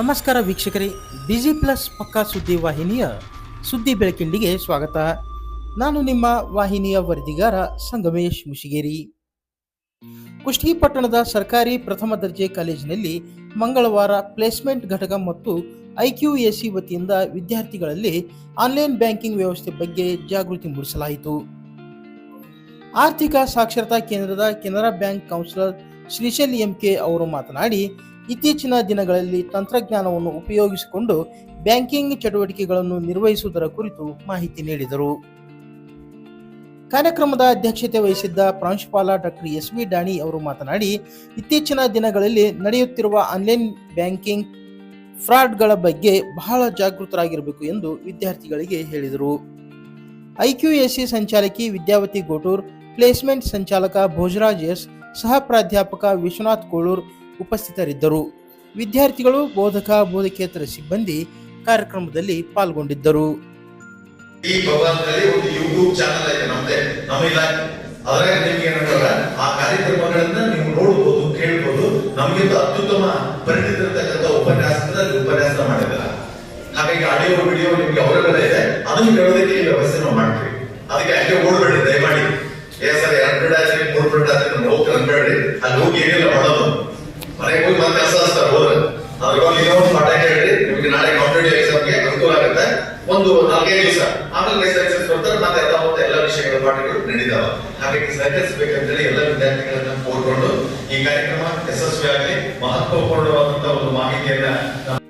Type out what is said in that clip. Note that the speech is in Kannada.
ನಮಸ್ಕಾರ ವೀಕ್ಷಕರೇ ಬಿಜಿ ಪ್ಲಸ್ ಪಕ್ಕಾ ಸುದ್ದಿ ವಾಹಿನಿಯ ಸುದ್ದಿ ಬೆಳಕಿಂಡಿಗೆ ಸ್ವಾಗತ. ನಾನು ನಿಮ್ಮ ವಾಹಿನಿಯ ವರದಿಗಾರ ಸಂಗಮೇಶ್ ಮುಷಿಗೇರಿ. ಕುಷ್ಟಗಿ ಪಟ್ಟಣದ ಸರ್ಕಾರಿ ಪ್ರಥಮ ದರ್ಜೆ ಕಾಲೇಜಿನಲ್ಲಿ ಮಂಗಳವಾರ ಪ್ಲೇಸ್ಮೆಂಟ್ ಘಟಕ ಮತ್ತು ಐಕ್ಯೂಎಸಿ ವತಿಯಿಂದ ವಿದ್ಯಾರ್ಥಿಗಳಲ್ಲಿ ಆನ್ಲೈನ್ ಬ್ಯಾಂಕಿಂಗ್ ವ್ಯವಸ್ಥೆ ಬಗ್ಗೆ ಜಾಗೃತಿ ಮೂಡಿಸಲಾಯಿತು. ಆರ್ಥಿಕ ಸಾಕ್ಷರತಾ ಕೇಂದ್ರದ Canara bank counsellor Srishail MK ಅವರು ಮಾತನಾಡಿ ಇತ್ತೀಚಿನ ದಿನಗಳಲ್ಲಿ ತಂತ್ರಜ್ಞಾನವನ್ನು ಉಪಯೋಗಿಸಿಕೊಂಡು ಬ್ಯಾಂಕಿಂಗ್ ಚಟುವಟಿಕೆಗಳನ್ನು ನಿರ್ವಹಿಸುವುದರ ಕುರಿತು ಮಾಹಿತಿ ನೀಡಿದರು. ಕಾರ್ಯಕ್ರಮದ ಅಧ್ಯಕ್ಷತೆ ವಹಿಸಿದ್ದ ಪ್ರಾಂಶುಪಾಲ ಡಾಕ್ಟರ್ ಎಸ್ ವಿ ಡಾಣಿ ಅವರು ಮಾತನಾಡಿ, ಇತ್ತೀಚಿನ ದಿನಗಳಲ್ಲಿ ನಡೆಯುತ್ತಿರುವ ಆನ್ಲೈನ್ ಬ್ಯಾಂಕಿಂಗ್ ಫ್ರಾಡ್ಗಳ ಬಗ್ಗೆ ಬಹಳ ಜಾಗೃತರಾಗಿರಬೇಕು ಎಂದು ವಿದ್ಯಾರ್ಥಿಗಳಿಗೆ ಹೇಳಿದರು. ಐಕ್ಯೂಎಸಿ ಸಂಚಾಲಕಿ ವಿದ್ಯಾವತಿ ಗೋಟೂರ್, ಪ್ಲೇಸ್ಮೆಂಟ್ ಸಂಚಾಲಕ ಭೋಜರಾಜ್ ಎಸ್, ಸಹ ಪ್ರಾಧ್ಯಾಪಕ ವಿಶ್ವನಾಥ್ ಕೋಳೂರ್ ಉಪಸ್ಥಿತರಿದ್ದರು. ವಿದ್ಯಾರ್ಥಿಗಳು ಬೋಧಕ, ಬೋಧಕೇತರ ಸಿಬ್ಬಂದಿ ಕಾರ್ಯಕ್ರಮದಲ್ಲಿ ಪಾಲ್ಗೊಂಡಿದ್ದರು. ಈ ಭವನದಲ್ಲಿ ಒಂದು ಯೂಟ್ಯೂಬ್ ಚಾನಲ್ ಇದೆ ನಮ್ದೆ, ನಮ್ಮ ಇಲಾಖೆ. ಅದ್ರಾಗ ನಿಮ್ಗೆ ಏನಂತಾರ ಆ ಕಾರ್ಯಕ್ರಮಗಳನ್ನ ನೀವು ನೋಡಬಹುದು ಕೇಳಬಹುದು ನಮಗಿಂತ ಅತ್ಯುತ್ತಮ ಪರಿಣಿತರಿರ್ತಕ್ಕಂಥ ಉಪನ್ಯಾಸದಲ್ಲಿ ಉಪನ್ಯಾಸ ಮಾಡಿದಾರ ಹಾಗಾಗಿ ಆಡಿಯೋ, ವಿಡಿಯೋ ನಿಮ್ಗೆ ಅವೈಲೇಬಲ್ ಇದೆ. ಅದನ್ನು ಕೇಳೋದಕ್ಕೆ ಈ ವ್ಯವಸ್ಥೆ ನಾವು ಮಾಡ್ತೀವಿ. ಅದಕ್ಕೆ ಹಂಗೆ ಓಡ್ಬೇಡಿ ದಯಮಾಡಿ. ಏ ಸರ್, ಎರಡು ಬಿಡ ಆದ್ರೆ ಮೂರು ಬಿಡ ಆದ್ರೆ ನಮ್ಗೆ ಹೋಗ್ತಾರೆ ಅನ್ಬೇಡ್ರಿ ಅಲ್ಲಿ ಹೋಗಿ ಏನಿಲ್ಲ ಮಾಡೋದು? ಮನೆಗೆ ಹೋಗಿ ಮತ್ತೆ ಕೆಲಸ ಹೋದ್ರೆ. ಅದ್ರಲ್ಲಿ ಏನೋ ಒಂದು ಪಾಠ ಹೇಳ್ರಿ ನಿಮಗೆ ನಾಳೆ ಕಾಂಪಿಟೇಟಿವ್ ಎಕ್ಸಾಮ್ಗೆ ಅನುಕೂಲ ಆಗುತ್ತೆ. ಒಂದು ನಾಲ್ಕೈದು ದಿವಸ. ಆಮೇಲೆ ಸೈನ್ಸಸ್ ಬರ್ತಾರೆ, ಮತ್ತೆ ಎಲ್ಲ ಮತ್ತೆ ಎಲ್ಲ ವಿಷಯಗಳ, ಪಾಠಗಳು ನಡೀತಾವ. ಹಾಗಾಗಿ ಸಹಕರಿಸಬೇಕಂತೇಳಿ ಎಲ್ಲ ವಿದ್ಯಾರ್ಥಿಗಳನ್ನ ಕೋರ್ಕೊಂಡು ಈ ಕಾರ್ಯಕ್ರಮ ಯಶಸ್ವಿಯಾಗಿ ಮಹತ್ವಪೂರ್ಣವಾದಂತಹ ಒಂದು ಮಾಹಿತಿಯನ್ನ